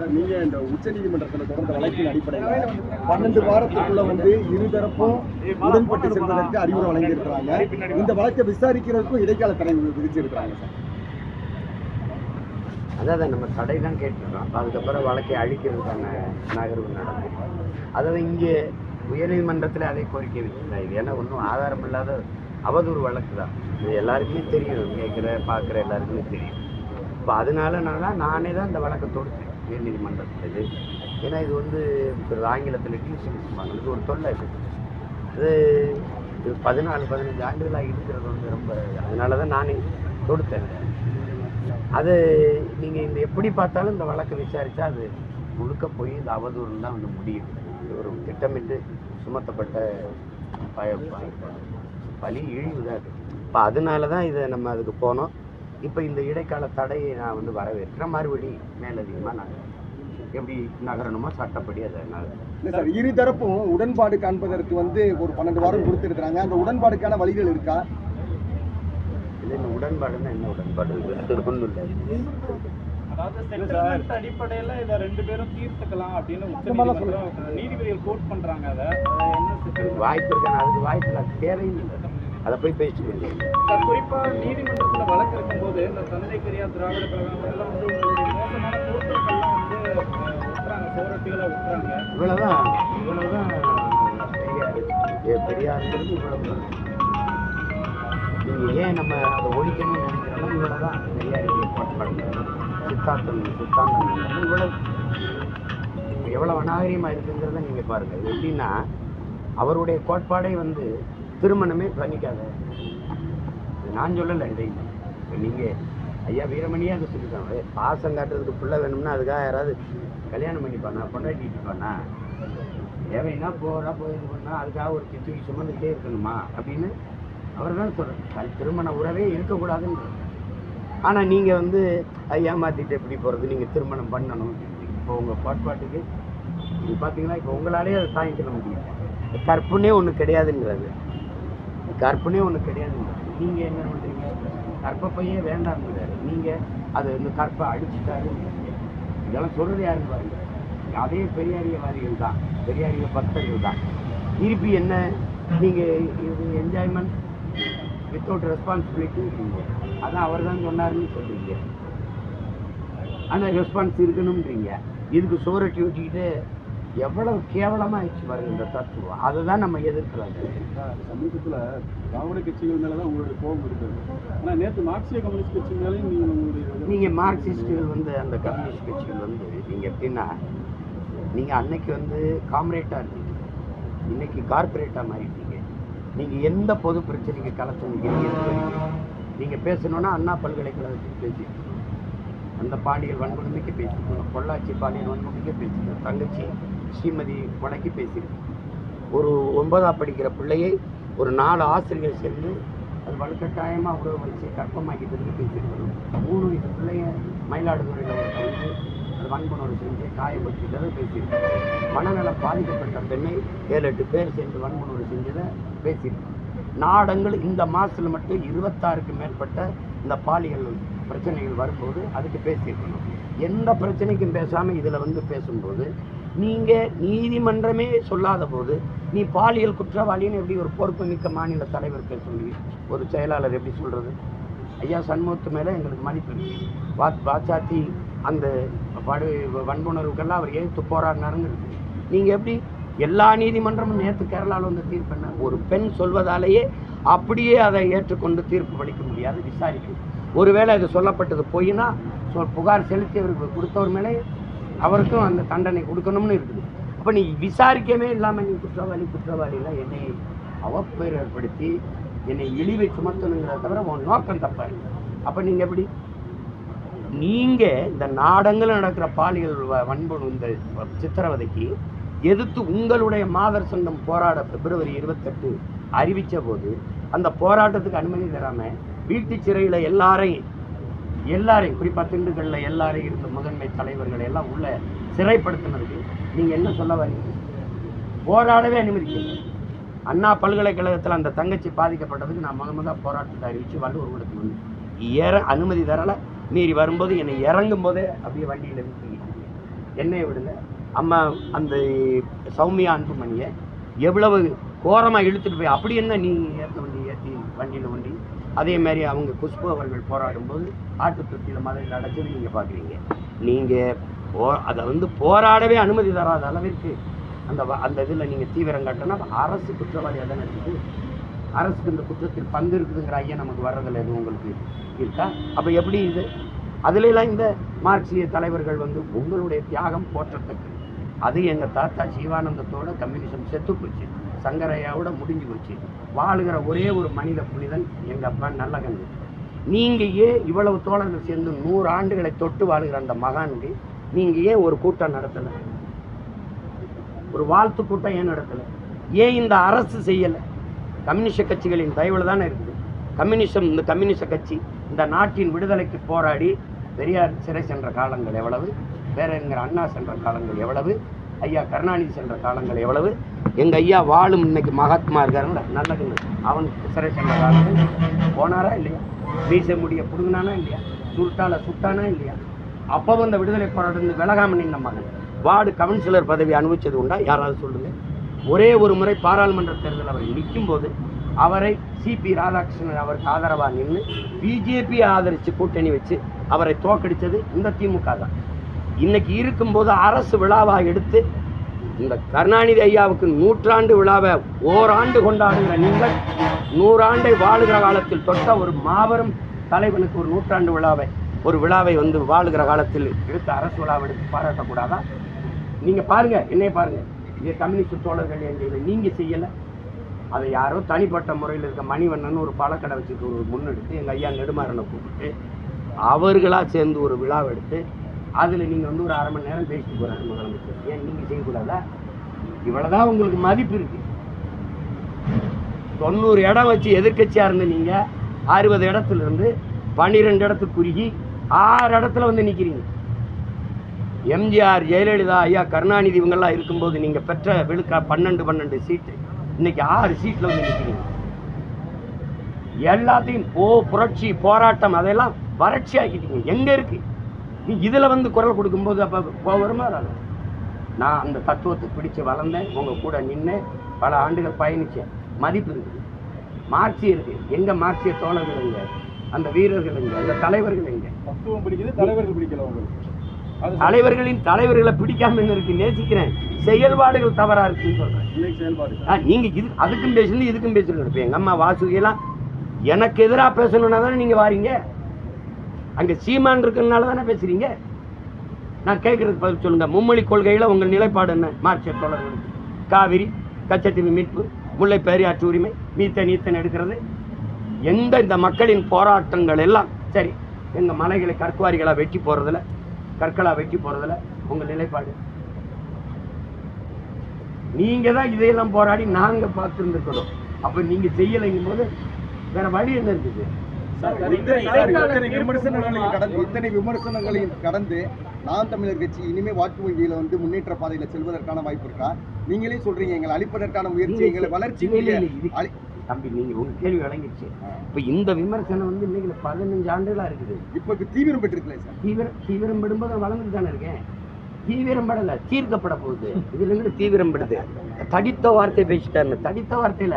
Sir நீங்க இந்த உச்ச நீதிமன்றத்தில் தொடர்ந்த வழக்கின் அடிப்படையில் பன்னெண்டு வாரத்துக்குள்ள வந்து இருதரப்பும் உடன்பட்டு செல்வதற்கு அறிவுரை வழங்கியிருக்கிறாங்க. இந்த வழக்கை விசாரிக்கிறதுக்கும் இடைக்கால தடை விதிச்சிருக்கிறாங்க சார். அதாவது நம்ம தடை தான் கேட்டுருக்கோம் அதுக்கப்புறம் வழக்கை அழிக்கிறதுக்கான நகர்வு நடக்கும். அதாவது இங்கே உயர்நீதிமன்றத்தில் அதே கோரிக்கை வச்சுருந்தேன் இது ஏன்னா ஒன்றும் ஆதாரம் இல்லாத அவதூறு வழக்கு தான். இது எல்லாருக்குமே தெரியும். கேட்குற பார்க்குற எல்லாருக்குமே தெரியும். இப்போ அதனால நான் தான் நானே தான் இந்த வழக்கை தொடுத்தேன். உயர்நீதிமன்றத்தில் ஏன்னா இது வந்து ஒரு ஆங்கிலத்தில் டியூஷன் சொல்லுவாங்க இது ஒரு தொல்லை இது. இது இது பதினாலு பதினஞ்சு ஆண்டுகளாக இருக்கிறது வந்து ரொம்ப அதனால தான் நானே தொடுத்தேன். அது நீங்கள் இந்த எப்படி பார்த்தாலும் இந்த வழக்கை விசாரித்தா அது முழுக்க போய் இந்த அவதூறு தான் வந்து முடியும். இது ஒரு திட்டமிட்டு சுமத்தப்பட்ட பய பலி இழிவு தான் இருக்குது இப்போ அதனால தான் இதை நம்ம அதுக்கு போனோம். இப்போ இந்த இடைக்கால தடையை நான் வந்து வரவேற்கிறேன். மறுபடி மேலதிகமாக நான் எப்படி நகரணுமோ சட்டப்படி அதை நான் இல்லை சார் இருதரப்பும் உடன்பாடு காண்பதற்கு வந்து ஒரு பன்னெண்டு வாரம் கொடுத்துருக்காங்க அந்த உடன்பாடுக்கான வழிகள் இருக்கா? இது இந்த உடன்பாடுன்னா என்ன உடன்பாடு? ஒன்றும் இல்லை. அதாவது செட்டில்மெண்ட் அடிப்படையில இதை ரெண்டு பேரும் தீர்த்துக்கலாம் அப்படின்னு நீதிபதிகள் கோட் பண்றாங்க அதை. வாய்ப்பு இருக்கான அதுக்கு வாய்ப்பு இல்லை. அது தேவையும் இல்லை. அதை போய் பேசிட்டு முடியும் சார் குறிப்பா நீதிமன்றத்துல வழக்கு இருக்கும்போது இந்த தந்தை பெரியார் திராவிட கழகம் வந்து மோசமான தோற்றங்கள்லாம் வந்து விட்டுறாங்க சோரட்டிகளை விட்டுறாங்க இவ்வளவுதான். இவ்வளவுதான். பெரியார் ஏ, பெரியாருங்கிறது இவ்வளவுதான். நீங்க ஏன் நம்ம அதை ஒழிக்கணும்னு நினைக்கிறோமோ இவ்வளவுதான். பெரியாருடைய கோட்பாடு. சித்தாந்தம் சித்தாந்தம். இவ்வளவு. எவ்வளவு அநாகரிகமா இருக்குங்கிறத நீங்க பாருங்க. இது எப்படின்னா அவருடைய கோட்பாடே வந்து திருமணமே பண்ணிக்காத. நான் சொல்லலை இதையும் நீங்கள் ஐயா வீரமணியே அதை சொல்லிட்டாங்க பாசம் காட்டுறதுக்கு பிள்ளை வேணும்னா அதுக்காக யாராவது கல்யாணம் பண்ணிப்பானா பொண்டாட்டிட்டு பண்ணா தேவைன்னா போகிறா போயிருந்து பண்ணா அதுக்காக ஒரு தூக்கி சுமந்துக்கிட்டே இருக்கணுமா? அப்படின்னு அவர் தான் சொல்கிறார் திருமண உறவே இருக்கக்கூடாதுன்ற ஆனால் நீங்கள் வந்து ஐயா மாற்றிட்டு எப்படி போகிறது நீங்கள் திருமணம் பண்ணணும். இப்போ உங்கள் பாட்பாட்டுக்கு இது பார்த்தீங்கன்னா இப்போ உங்களாலே அதை தாங்கிக்க முடியும் கற்புனே ஒன்று கிடையாதுங்கிறது கற்புனே ஒன்று கிடையாதுங்க. நீங்கள் என்ன பண்ணுறீங்க கற்பப்பையே வேண்டாம்ங்கிறாரு நீங்கள் அது இந்த கற்பை அடிச்சுட்டாரு இதெல்லாம் சொல்கிறது யாருன்னு பாருங்க? அதே பெரியாரியவாதிகள் தான். பெரியாரிய பக்தர்கள் தான். திருப்பி என்ன? நீங்கள் இது என்ஜாய்மெண்ட் வித்தவுட் ரெஸ்பான்சிபிலிட்டி இருக்கீங்க. அதான் அவர் தான் சொன்னாருன்னு சொல்கிறீங்க ஆனால் ரெஸ்பான்ஸ் இருக்கணும்ன்றீங்க. இதுக்கு சோரட்டி வச்சுக்கிட்டு எவ்வளவு கேவலமா ஆயிடுச்சு பாருங்க இந்த தத்துவம். அதை தான் நம்ம எதிர்க்கிறாங்க சமீபத்தில் திராவிட கட்சிகள் மேலே தான் உங்களுடைய கோபம் இருக்குது ஆனால் நேற்று மார்க்சிய கம்யூனிஸ்ட் கட்சி மேலேயும் நீங்கள் உங்களுடைய நீங்கள் மார்க்சிஸ்டுகள் வந்து அந்த கம்யூனிஸ்ட் கட்சிகள் வந்து நீங்கள் எப்படின்னா நீங்கள் அன்னைக்கு வந்து காம்ரேட்டாக இருந்தீங்க. இன்னைக்கு கார்பரேட்டாக மாறிட்டீங்க. நீங்கள் எந்த பொது பிரச்சனைக்கு களத்து நிற்கிறீங்க நீங்கள் பேசணுன்னா அண்ணா பல்கலைக்கழகத்துக்கு பேசியிருக்கணும் அந்த பாண்டியல் வன்கொடுமைக்கு பேசியிருக்கணும் பொள்ளாச்சி பாண்டியல் வன்கொடுமைக்கு பேசியிருக்கணும் தங்கச்சி ஸ்ரீமதி வடக்கி பேசியிருக்கேன். ஒரு ஒன்பதாம் படிக்கிற பிள்ளையை ஒரு நாலு ஆசிரியர் சேர்ந்து அது வலுக்கட்டாயமாக உறவு வச்சு கற்பமாக்கிட்டதுக்கு பேசியிருக்கணும் மூணு வயசு பிள்ளைய மயிலாடுதுறையில் ஒரு கலந்து அது வன்புணர்வு செஞ்சு காயப்படுத்திட்டதை பேசியிருக்கோம் மனநலம் பாதிக்கப்பட்ட பெண்ணை ஏழு எட்டு பேர் சேர்ந்து வன்புணர்வு செஞ்சதை பேசியிருக்கணும் நாடங்கள் இந்த மாதத்தில் மட்டும் இருபத்தாறுக்கு மேற்பட்ட இந்த பாலியல் பிரச்சனைகள் வரும்போது அதுக்கு பேசியிருக்கணும். எந்த பிரச்சனைக்கும் பேசாமல் இதில் வந்து பேசும்போது நீங்கள் நீதிமன்றமே சொல்லாத போது நீ பாலியல் குற்றவாளின்னு எப்படி ஒரு பொறுப்புமிக்க மாநில தலைவருக்கு சொல்லி ஒரு செயலாளர் எப்படி சொல்கிறது ஐயா சண்முகத்து மேலே எங்களுக்கு மதிப்பு வா வாச்சாத்தி அந்த படு வன்புணர்வுக்கெல்லாம் அவர் எதிர்த்து போராடினாருங்கிறது. நீங்கள் எப்படி எல்லா நீதிமன்றமும் நேற்று கேரளாவில் வந்து தீர்ப்பு என்ன? ஒரு பெண் சொல்வதாலேயே அப்படியே அதை ஏற்றுக்கொண்டு தீர்ப்பு படிக்க முடியாது விசாரிக்கும் ஒருவேளை இது சொல்லப்பட்டது பொய்னா சொல் புகார் செலுத்தியவருக்கு கொடுத்தவர் மேலே அவருக்கும் அந்த தண்டனை கொடுக்கணும்னு இருக்குது. அப்போ நீ விசாரிக்கவே இல்லாமல் நீ குற்றவாளி குற்றவாளிலாம் என்னை அவப்பேர் ஏற்படுத்தி என்னை இழிவை சுமத்தணுங்கிறத தவிர உன் நோக்கம் தப்பாரு அப்போ நீங்கள் எப்படி? நீங்கள் இந்த நாடங்கள் நடக்கிற பாலியல் வ- வன்பு இந்த சித்திரவதைக்கு எதிர்த்து உங்களுடைய மாதர் சங்கம் போராட பிப்ரவரி இருபத்தெட்டு அறிவித்த போது அந்த போராட்டத்துக்கு அனுமதி தராமல் வீட்டு சிறையில் எல்லாரையும் எல்லாரையும் குறிப்பாக திண்டுக்கல்ல எல்லாரையும் இருந்த முதன்மை தலைவர்களை எல்லாம் உள்ள சிறைப்படுத்தினதுக்கு நீங்கள் என்ன சொல்ல வரீங்க? போராடவே அனுமதிக்கல. அண்ணா பல்கலைக்கழகத்தில் அந்த தங்கச்சி பாதிக்கப்பட்டதுக்கு நான் முத முத போராட்டத்தை அறிவித்து வள்ளுவர் கூடத்துக்கு வந்து ஏற அனுமதி தரலை. மீறி வரும்போது என்னை இறங்கும் போதே அப்படியே வண்டியில் நிறுத்திக்கிட்டு என்னைய விடுங்க. அம்மா அந்த சௌமியா அன்புமணியை எவ்வளவு கோரமாக இழுத்துட்டு போய் அப்படி என்ன நீ ஏற்ற வண்டி ஏற்றி வண்டியில் வண்டி அதே மாதிரி அவங்க குஷ்பு அவர்கள் போராடும்போது ஆட்டு தொட்டியில் மதுரையில் அடைச்சது நீங்கள் பார்க்குறீங்க நீங்கள் போ அதை வந்து போராடவே அனுமதி தராத அளவிற்கு அந்த வ- அந்த இதில் நீங்கள் தீவிரம் காட்டினா அரசு குற்றவாளியாக தானே இருக்குது. அரசுக்கு இந்த குற்றத்தில் பங்கு இருக்குதுங்கிற ஐயா நமக்கு வர்றதில்ல. எதுவும் உங்களுக்கு இருக்கா? அப்போ எப்படி இது? அதுலலாம் இந்த மார்க்சிய தலைவர்கள் வந்து உங்களுடைய தியாகம் போற்றத்தக்கது. அது எங்கள் தாத்தா சிவானந்தத்தோட கம்யூனிசம் செத்து போச்சு. சங்கரையாவோட முடிஞ்சு போச்சு. வாழுகிற ஒரே ஒரு மனித புனிதன் எங்கள் அப்பா நல்லகண்ணு நீங்கள் ஏன் இவ்வளவு தோழர்கள் சேர்ந்து நூறு ஆண்டுகளை தொட்டு வாழுகிற அந்த மகானுக்கு நீங்கள் ஏன் ஒரு கூட்டம் நடத்தலை? ஒரு வாழ்த்து கூட்டம் ஏன் நடத்தலை? ஏன் இந்த அரசு செய்யலை? கம்யூனிஸ்ட கட்சிகளின் தயவில் தானே இருக்குது. கம்யூனிசம் இந்த கம்யூனிஸ்ட கட்சி இந்த நாட்டின் விடுதலைக்கு போராடி பெரியார் சிறை சென்ற காலங்கள் எவ்வளவு? பேரறிஞர் அண்ணா சென்ற காலங்கள் எவ்வளவு? ஐயா கருணாநிதி சென்ற காலங்கள் எவ்வளவு? எங்கள் ஐயா வாழும் இன்னைக்கு மகாத்மா இருக்காருல்ல நல்லது அவன் சிறை சென்ற காலங்கள். போனாரா இல்லையா? வீச முடிய புடுங்கினானா இல்லையா? சுருட்டால சுட்டானா இல்லையா? அப்போ அந்த விடுதலை போராட்டம் விலகாமல் நின்ன மகன். வார்டு கவுன்சிலர் பதவி அனுபவிச்சது உண்டா? யாராவது சொல்லுங்க. ஒரே ஒரு முறை பாராளுமன்ற தேர்தல் அவர் நிற்கும் போது அவரை சிபி ராதாகிருஷ்ணன் அவருக்கு ஆதரவாக நின்று பிஜேபி ஆதரித்து கூட்டணி வச்சு அவரை தோக்கடித்தது இந்த திமுக தான். இன்னைக்கு இருக்கும்போது அரசு விழாவாக எடுத்து இந்த கருணாநிதி ஐயாவுக்கு நூற்றாண்டு விழாவை ஓராண்டு கொண்டாடுகிற நீங்கள் நூறாண்டை வாழுகிற காலத்தில் தொட்ட ஒரு மாபெரும் தலைவனுக்கு ஒரு நூற்றாண்டு விழாவை ஒரு விழாவை வந்து வாழுகிற காலத்தில் எடுத்த அரசு விழாவை எடுத்து பாராட்டக்கூடாதா? நீங்கள் பாருங்க என்னைய பாருங்கள் இது கம்யூனிஸ்ட் தோழர்கள் எங்க நீங்கள் செய்யலை. அதை யாரோ தனிப்பட்ட முறையில் இருக்க மணிவண்ணன் ஒரு பழக்கடை வச்சுட்டு ஒரு முன்னெடுத்து எங்கள் ஐயா நெடுமாறனை கூப்பிட்டு அவர்களாக சேர்ந்து ஒரு விழாவை எடுத்து அதில் நீங்கள் வந்து ஒரு அரை மணி நேரம் பேசிட்டு போகிறாங்க முதலமைச்சர். ஏன் நீங்கள் செய்யக்கூடாதா? இவ்வளோதான் உங்களுக்கு மதிப்பு இருக்குது தொண்ணூறு இடம் வச்சு எதிர்க்கட்சியாக இருந்த நீங்கள் அறுபது இடத்துல இருந்து பன்னிரெண்டு இடத்துக்கு குறுகி ஆறு இடத்துல வந்து நிற்கிறீங்க எம்ஜிஆர் ஜெயலலிதா ஐயா கருணாநிதி இவங்கெல்லாம் இருக்கும்போது நீங்கள் பெற்ற விழுக்கா பன்னெண்டு பன்னெண்டு சீட்டு. இன்னைக்கு ஆறு சீட்டில் வந்து நிற்கிறீங்க எல்லாத்தையும் போ புரட்சி போராட்டம் அதெல்லாம் வறட்சி ஆக்கிட்டீங்க எங்கே இருக்குது இதில் வந்து குரல் கொடுக்கும்போது அப்போ வராது. நான் அந்த தத்துவத்தை பிடிச்சு வளர்ந்தேன் உங்கள் கூட நின்று பல ஆண்டுகள் பயணித்தேன் மதிப்பு இருக்குது மார்க்சிய இருக்கு. எங்க மார்க்சிய தோழர்கள் எங்க? அந்த வீரர்கள் எங்க? அந்த தலைவர்கள் எங்க? தத்துவம் பிடிக்குது தலைவர்கள் பிடிக்கல உங்களுக்கு. அது தலைவர்களின் தலைவர்களை பிடிக்காம இருக்கு நேசிக்கிறேன். செயல்பாடுகள் தவறா இருக்குன்னு சொல்றேன். இல்லை செயல்பாடு. ஆ, நீங்க இது அதுக்கும் பேசணும் இதுக்கும் பேசணும் இப்போ எங்க அம்மா வாசுகியெல்லாம் எனக்கு எதிராக பேசணும்னா தானே நீங்க வாரீங்க? அங்க சீமான் இருக்கிறதுனால தானே பேசுறீங்க? நான் கேட்கறதுக்கு பதில் சொல்லுங்க. மும்மொழி கொள்கையில உங்கள் நிலைப்பாடு என்ன? மார்க்சிய தோழர்களுக்கு காவிரி கச்சத்தீவு மீட்பு முல்லை பெரியாற்று உரிமை மீத்த நீத்தன் எடுக்கிறது. எந்த இந்த மக்களின் போராட்டங்கள் எல்லாம் சரி எங்கள் மலைகளை கற்குவாரிகளாக வெட்டி போறதுல கற்களாக வெட்டி போறதுல உங்கள் நிலைப்பாடு? நீங்கள் தான் இதையெல்லாம் போராடி நாங்கள் பார்த்துருந்துருக்கிறோம் அப்போ நீங்கள் செய்யலைங்கும் போது வேறு வழி என்ன இருக்குது? இத்தனை விமர்சனங்களையும் கடந்து இத்தனை விமர்சனங்களையும் கடந்து நாம் தமிழர் கட்சி இனிமே வாக்கு வங்கியில வந்து முன்னேற்ற பாதையில செல்வதற்கான வாய்ப்பு இருக்கா? நீங்களே சொல்றீங்க எங்களை அழிப்பதற்கான முயற்சி எங்களை வளர்ச்சி தம்பி நீங்க உங்க கேள்வி விளங்கிடுச்சு. இப்ப இந்த விமர்சனம் வந்து இன்னைக்கு பதினஞ்சு ஆண்டுகளா இருக்குது. இப்ப தீவிரம் பெற்றிருக்கல சார். தீவிரம் தீவிரம் படும்போது நான் வளர்ந்துட்டு தானே இருக்கேன் தீவிரம் படல தீர்க்கப்பட போகுது. இதுல இருந்து தீவிரம் படுது தடித்த வார்த்தை பேசிட்டாருங்க தடித்த வார்த்தையில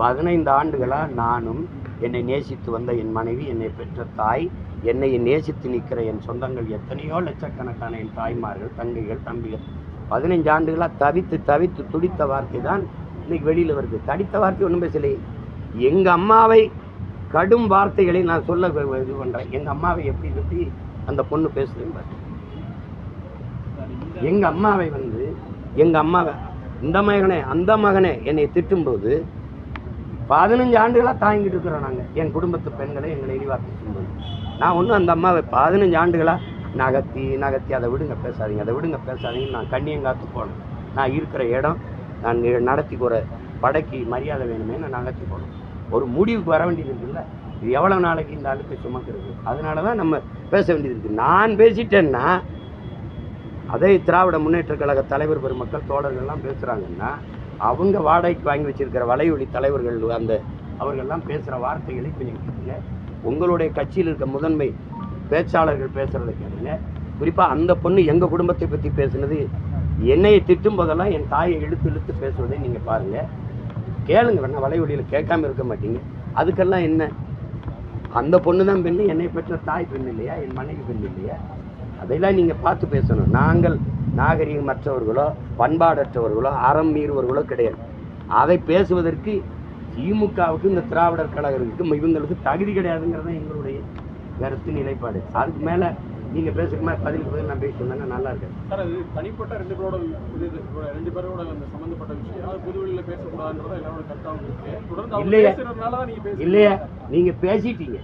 பதினைந்து ஆண்டுகளா நானும் என்னை நேசித்து வந்த என் மனைவி என்னை பெற்ற தாய் என்னை நேசித்து நிற்கிற என் சொந்தங்கள் எத்தனையோ லட்சக்கணக்கான என் தாய்மார்கள் தங்கைகள் தம்பிகள். பதினைஞ்சு ஆண்டுகளாக தவித்து தவித்து துடித்த வார்த்தை தான் இன்னைக்கு வெளியில் வருது. தடித்த வார்த்தை ஒன்றும் பேசலை எங்கள் அம்மாவை கடும் வார்த்தைகளை நான் சொல்ல இது பண்ணுறேன் எங்கள் அம்மாவை எப்படி எப்படி அந்த பொண்ணு பேசுதுன்னு எங்கள் அம்மாவை வந்து எங்கள் அம்மாவை இந்த மகனே அந்த மகனே என்னை திட்டும்போது பதினஞ்சு ஆண்டுகளாக தாங்கிட்டு இருக்கிறோம் நாங்கள் என் குடும்பத்து பெண்களை எங்களை இழிவாக்கி சொல்லும்போது நான் ஒன்றும் அந்த அம்மாவை பதினஞ்சு ஆண்டுகளாக நகர்த்தி நகர்த்தி அதை விடுங்க பேசாதீங்க அதை விடுங்க பேசாதீங்க நான் கண்ணியங்காத்து போனேன். நான் இருக்கிற இடம் நான் நடத்தி கூற படைக்கு மரியாதை வேணுமே நான் நகர்த்தி போனேன். ஒரு முடிவுக்கு வர வேண்டியது இருக்குல்ல? இது எவ்வளோ நாளைக்கு இந்த அழுப்பை சுமக்கிறது அதனால தான் நம்ம பேச வேண்டியது இருக்குது நான் பேசிட்டேன்னா அதே திராவிட முன்னேற்ற கழக தலைவர் பெருமக்கள் தோழர்கள்லாம் பேசுகிறாங்கன்னா அவங்க வாடகைக்கு வாங்கி வச்சிருக்கிற வலையொலி தலைவர்கள் அந்த அவர்கள்லாம் பேசுகிற வார்த்தைகளை கொஞ்சம் கேளுங்க. உங்களுடைய கட்சியில் இருக்க முதன்மை பேச்சாளர்கள் பேசுகிறத கேளுங்க. குறிப்பாக அந்த பொண்ணு எங்கள் குடும்பத்தை பற்றி பேசுனது என்னையை திட்டும் போதெல்லாம் என் தாயை இழுத்து இழுத்து பேசுவதை நீங்கள் பாருங்கள் கேளுங்க வேணா வலைவழியில் கேட்காம இருக்க மாட்டீங்க. அதுக்கெல்லாம் என்ன? அந்த பொண்ணு தான் பெண்ணு என்னை பெற்ற தாய் பெண் இல்லையா? என் மனைவி பெண் இல்லையா? அதையெல்லாம் நீங்கள் பார்த்து பேசணும். நாங்கள் நாகரிகமற்றவர்களோ பண்பாடற்றவர்களோ அறம் மீறுவர்களோ கிடையாது. அதை பேசுவதற்கு திமுகவுக்கு இந்த திராவிடர் கழகத்துக்கு இவங்களுக்கு தகுதி கிடையாதுங்கிறது தான் எங்களுடைய கருத்து நிலைப்பாடு. அதுக்கு மேலே நீங்கள் பேசுகிற மாதிரி பதிலுக்கு பதில் நான் வந்தேன்னா நல்லா இருக்காது சார் அது தனிப்பட்ட ரெண்டு பேரோட இது ரெண்டு பேரோட அந்த சம்பந்தப்பட்ட விஷயம். அது பொது வெளியில பேசக்கூடாதுன்றத எல்லாரோட கருத்தாகவும் இருக்கு தொடர்ந்து இல்லையே. இல்லையா. நீங்கள் பேசிட்டீங்க.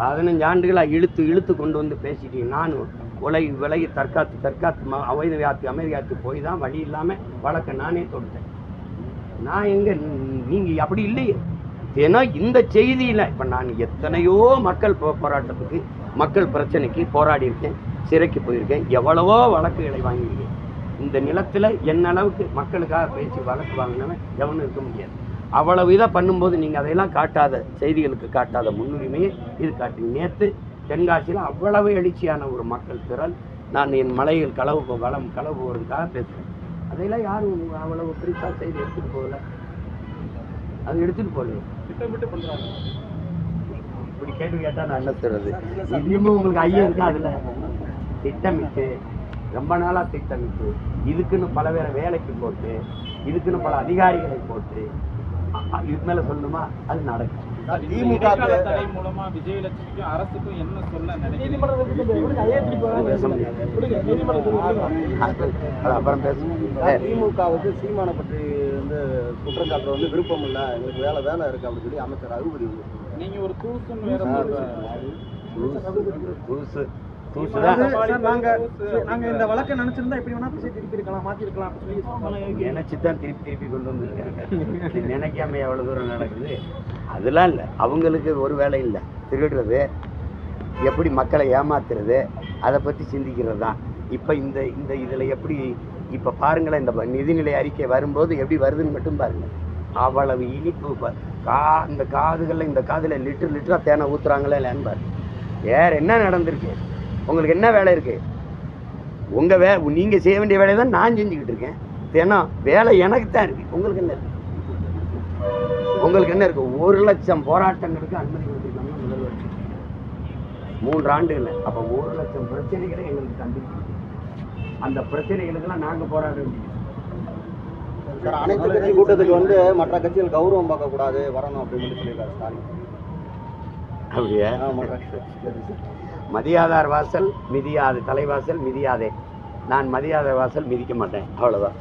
பதினஞ்சு ஆண்டுகளாக இழுத்து இழுத்து கொண்டு வந்து பேசிட்டீங்க. நானும் உலகி விலகி தற்காத்து தற்காத்து ம- அமைதி காத்து போய் தான் வழி இல்லாமல் வழக்க நானே தொடுத்தேன். நான் எங்கே நீங்கள் அப்படி இல்லையே. ஏன்னா இந்த செய்தியில் இப்போ நான் எத்தனையோ மக்கள் போராட்டத்துக்கு மக்கள் பிரச்சனைக்கு போராடி இருக்கேன் சிறைக்கு போயிருக்கேன் எவ்வளவோ வழக்குகளை வாங்கியிருக்கேன். இந்த நிலத்தில் என்ன அளவுக்கு மக்களுக்காக பேசி வழக்கு வாங்கினவன் எவனும் இருக்க முடியாது. அவ்வளவு இதாக பண்ணும்போது நீங்கள் அதையெல்லாம் காட்டாத செய்திகளுக்கு காட்டாத முன்னுரிமையை இது காட்டி. நேற்று தென்காசியில் அவ்வளவு எழுச்சியான ஒரு மக்கள் திரள். நான் என் மலையில் களவு வளம் களவு போகிறதுக்காக பேசுகிறேன் அதையெல்லாம் யாரும் அவ்வளவு பெருசாக செய்தி எடுத்துகிட்டு போகல. அது எடுத்துகிட்டு போகல திட்டமிட்டு பண்றாங்க. இப்படி கேள்வி கேட்டால் நான் என்ன சொல்றது? இன்னும் உங்களுக்கு ஐயம் இருக்கா அதில்? திட்டமிட்டு ரொம்ப நாளாக திட்டமிட்டு இதுக்குன்னு பல பேரை வேலைக்கு போட்டு இதுக்குன்னு பல அதிகாரிகளை போட்டு இதுக்கு மேலே சொல்லணுமா? அது நடக்கும். திமுக திமுக தடை மூலமா விஜயலட்சுமிக்கும் அரசுக்கும் என்ன சொல்ல திமுகவுக்கு சீமானை பற்றி வந்து குற்றம் சாட்டுறது வந்து விருப்பம் இல்லை. எங்களுக்கு வேலை வேலை இருக்கு அப்படின்னு சொல்லி அமைச்சர் ரகுபதி நீங்க ஒரு தூசுன்னு வேற. புதுசு நாங்க இந்த வழக்கை நினைச்சிருந்தா எப்படி வேணா பேசி திருப்பி இருக்கலாம் மாத்தி இருக்கலாம் அப்படின்னு சொல்லி நினைச்சு தான் திருப்பி திருப்பி கொண்டு வந்திருக்காங்க. நினைக்காம எவ்வளோ தூரம் நடக்குது? அதெல்லாம் இல்லை. அவங்களுக்கு ஒரு வேலை இல்லை. திருடுறது எப்படி மக்களை ஏமாத்துறது அதை பற்றி சிந்திக்கிறது தான். இப்போ இந்த இந்த இதில் எப்படி இப்போ பாருங்களேன் இந்த நிதிநிலை அறிக்கை வரும்போது எப்படி வருதுன்னு மட்டும் பாருங்க. அவ்வளவு இனிப்பு கா இந்த காதுகளில் இந்த காதில் லிட்டர் லிட்டராக தேனை ஊற்றுறாங்களே இல்லைன்னு பாருங்க. வேற என்ன நடந்திருக்கு? உங்களுக்கு என்ன வேலை இருக்குது உங்கள் வே நீங்கள் செய்ய வேண்டிய வேலையை தான் நான் செஞ்சுக்கிட்டு இருக்கேன். தினம் வேலை எனக்கு தான் இருக்குது உங்களுக்கு என்ன இருக்கு? உங்களுக்கு என்ன இருக்கு? ஒரு லட்சம் போராட்டங்களுக்கு அனுமதி கொடுத்துருக்காங்க முதல்வர். மூன்று ஆண்டுகள் அப்போ ஒரு லட்சம் பிரச்சனைகளை எங்களுக்கு தந்திருக்கு அந்த பிரச்சனைகளுக்கெல்லாம் நாங்கள் போராட வேண்டியது. சார் அனைத்து கட்சி கூட்டத்துக்கு வந்து மற்ற கட்சிகள் கௌரவம் பார்க்க கூடாது வரணும் அப்படின்னு சொல்லி சொல்லியிருக்காரு ஸ்டாலின். அப்படியே. மதியாதார் வாசல் மிதியாது தலைவாசல் மிதியாதே. நான் மதியாதார் வாசல் மிதிக்க மாட்டேன். அவ்வளோதான்